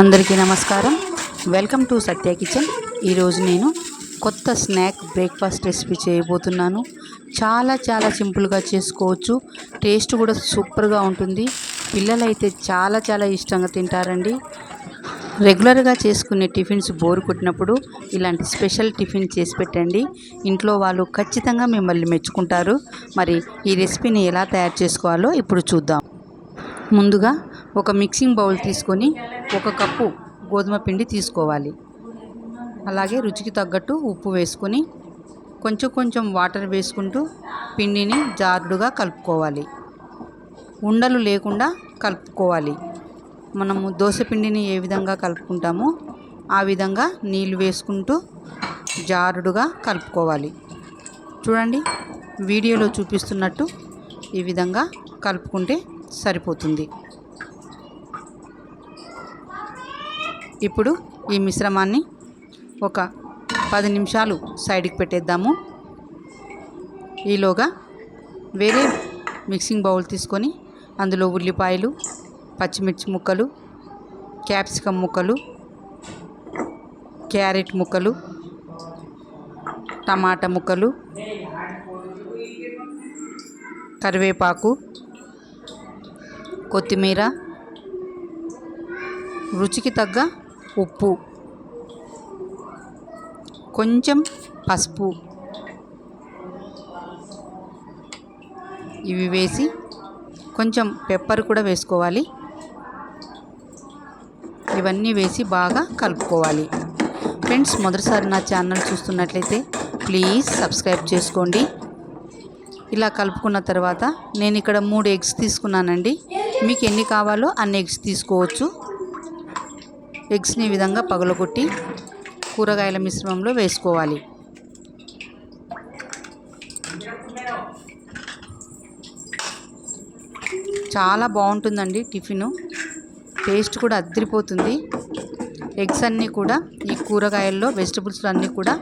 అందరికీ నమస్కారం. Welcome to Satya Kitchen. ఈరోజు నేను కొత్త స్నాక్ బ్రేక్ఫాస్ట్ రెసిపీ చేయబోతున్నాను. చాలా చాలా సింపుల్గా చేసుకోవచ్చు. టేస్ట్ కూడా సూపర్గా ఉంటుంది. పిల్లలైతే చాలా చాలా ఇష్టంగా తింటారండి. రెగ్యులర్గా చేసుకునే టిఫిన్స్ బోర్ కొట్టినప్పుడు ఇలాంటి స్పెషల్ టిఫిన్ చేసి పెట్టండి. ఇంట్లో వాళ్ళు ఖచ్చితంగా మిమ్మల్ని మెచ్చుకుంటారు. మరి ఈ రెసిపీని ఎలా తయారు చేసుకోవాలో ఇప్పుడు చూద్దాం. ముందుగా ఒక మిక్సింగ్ బౌల్ తీసుకొని ఒక కప్పు గోధుమ పిండి తీసుకోవాలి. అలాగే రుచికి తగ్గట్టు ఉప్పు వేసుకొని కొంచెం కొంచెం వాటర్ వేసుకుంటూ పిండిని జారుడుగా కలుపుకోవాలి. ఉండలు లేకుండా కలుపుకోవాలి. మనము దోశ పిండిని ఏ విధంగా కలుపుకుంటామో ఆ విధంగా నీళ్ళు వేసుకుంటూ జారుడుగా కలుపుకోవాలి. చూడండి వీడియోలో చూపిస్తున్నట్టు ఈ విధంగా కలుపుకుంటే సరిపోతుంది. ఇప్పుడు ఈ మిశ్రమాన్ని ఒక పది నిమిషాలు సైడ్కి పెట్టేద్దాము. ఈలోగా వేరే మిక్సింగ్ బౌల్ తీసుకొని అందులో ఉల్లిపాయలు పచ్చిమిర్చి ముక్కలు క్యాప్సికమ్ ముక్కలు క్యారెట్ ముక్కలు టమాటా ముక్కలు కరివేపాకు కొత్తిమీర రుచికి తగ్గ ఉప్పు కొంచెం పసుపు ఇవి వేసి కొంచెం పెప్పర్ కూడా వేసుకోవాలి. ఇవన్నీ వేసి బాగా కలుపుకోవాలి. ఫ్రెండ్స్ మొదటిసారి నా ఛానల్ చూస్తున్నట్లయితే ప్లీజ్ సబ్స్క్రైబ్ చేసుకోండి. ఇలా కలుపుకున్న తర్వాత నేను ఇక్కడ మూడు ఎగ్స్ తీసుకున్నానండి. మీకు ఎన్ని కావాలో అన్ని ఎగ్స్ తీసుకోవచ్చు. ఎగ్స్ని ఈ విధంగా పగలగొట్టి కూరగాయల మిశ్రమంలో వేసుకోవాలి. చాలా బాగుంటుందండి టిఫిన్. టేస్ట్ కూడా అద్దరిపోతుంది. ఎగ్స్ అన్నీ కూడా ఈ కూరగాయల్లో వెజిటబుల్స్ అన్నీ కూడా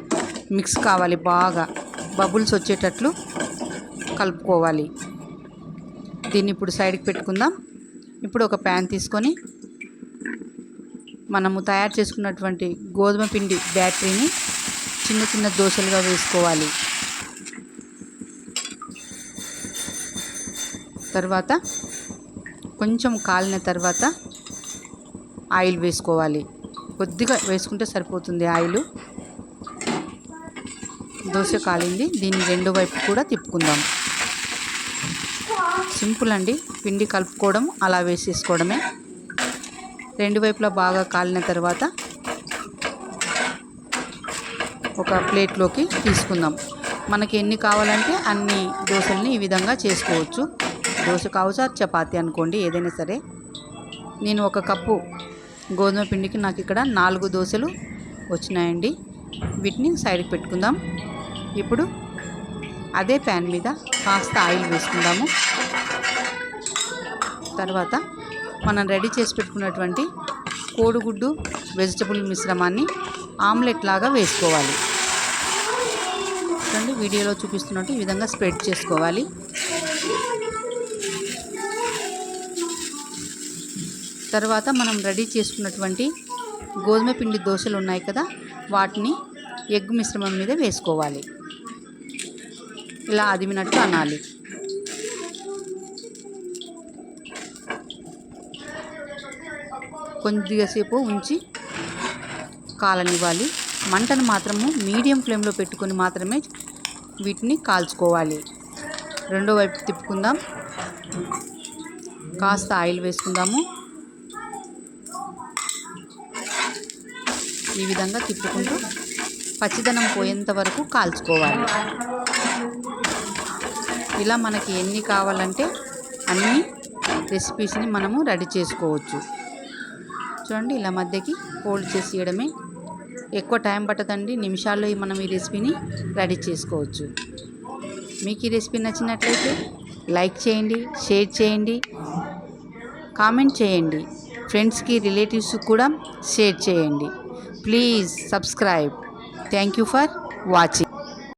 మిక్స్ కావాలి బాగా. బబుల్స్ వచ్చేటట్లు కలుపుకోవాలి. దీన్ని ఇప్పుడు సైడ్కి పెట్టుకుందాం. ఇప్పుడు ఒక ప్యాన్ తీసుకొని మనము తయారు చేసుకున్నటువంటి గోధుమ పిండి బ్యాటరీని చిన్న చిన్న దోశలుగా వేసుకోవాలి. తర్వాత కొంచెం కాలిన తర్వాత ఆయిల్ వేసుకోవాలి. కొద్దిగా వేసుకుంటే సరిపోతుంది ఆయిల్. దోశ కాలింది. దీన్ని రెండు వైపు కూడా తిప్పుకుందాం. సింపుల్ అండి పిండి కలుపుకోవడం అలా వేసేసుకోవడమే. రెండు వైపులా బాగా కాలిన తర్వాత ఒక ప్లేట్లోకి తీసుకుందాం. మనకి ఎన్ని కావాలంటే అన్ని దోశల్ని ఈ విధంగా చేసుకోవచ్చు. దోశ కావచ్చు? చపాతి అనుకోండి ఏదైనా సరే. నేను ఒక కప్పు గోధుమ పిండికి నాకు ఇక్కడ నాలుగు దోశలు వచ్చినాయండి. వీటిని సైడ్కి పెట్టుకుందాం. ఇప్పుడు అదే ప్యాన్ మీద కాస్త ఆయిల్ వేసుకుందాము. తర్వాత మనం రెడీ చేసి పెట్టుకున్నటువంటి కోడిగుడ్డు వెజిటబుల్ మిశ్రమాన్ని ఆమ్లెట్ లాగా వేసుకోవాలి. చూడండి వీడియోలో చూపిస్తున్నట్టు ఈ విధంగా స్ప్రెడ్ చేసుకోవాలి. తర్వాత మనం రెడీ చేసుకున్నటువంటి గోధుమ పిండి దోశలు ఉన్నాయి కదా వాటిని ఎగ్ మిశ్రమం మీద వేసుకోవాలి. ఇలా అదిమినట్టు అనాలి. కొద్దిగాసేపు ఉంచి కాలనివ్వాలి. మంటను మాత్రము మీడియం ఫ్లేమ్లో పెట్టుకొని మాత్రమే వీటిని కాల్చుకోవాలి. రెండో వైపు తిప్పుకుందాం. కాస్త ఆయిల్ వేసుకుందాము. ఈ విధంగా తిప్పుకుంటూ పచ్చిదనం పోయేంత వరకు కాల్చుకోవాలి. ఇలా మనకి ఎన్ని కావాలంటే అన్ని రెసిపీస్ని మనము రెడీ చేసుకోవచ్చు. చూడండి ఇలా మధ్యకి ఫోల్డ్ చేసి ఇవ్వడమే ఎక్కువ టైం పట్టదండి నిమిషాల్లో మనం ఈ రెసిపీని రెడీ చేసుకోవచ్చు. మీకు ఈ రెసిపీ నచ్చినట్లయితే లైక్ చేయండి షేర్ చేయండి కామెంట్ చేయండి. ఫ్రెండ్స్కి రిలేటివ్స్కి కూడా షేర్ చేయండి. Please subscribe. Thank you for watching.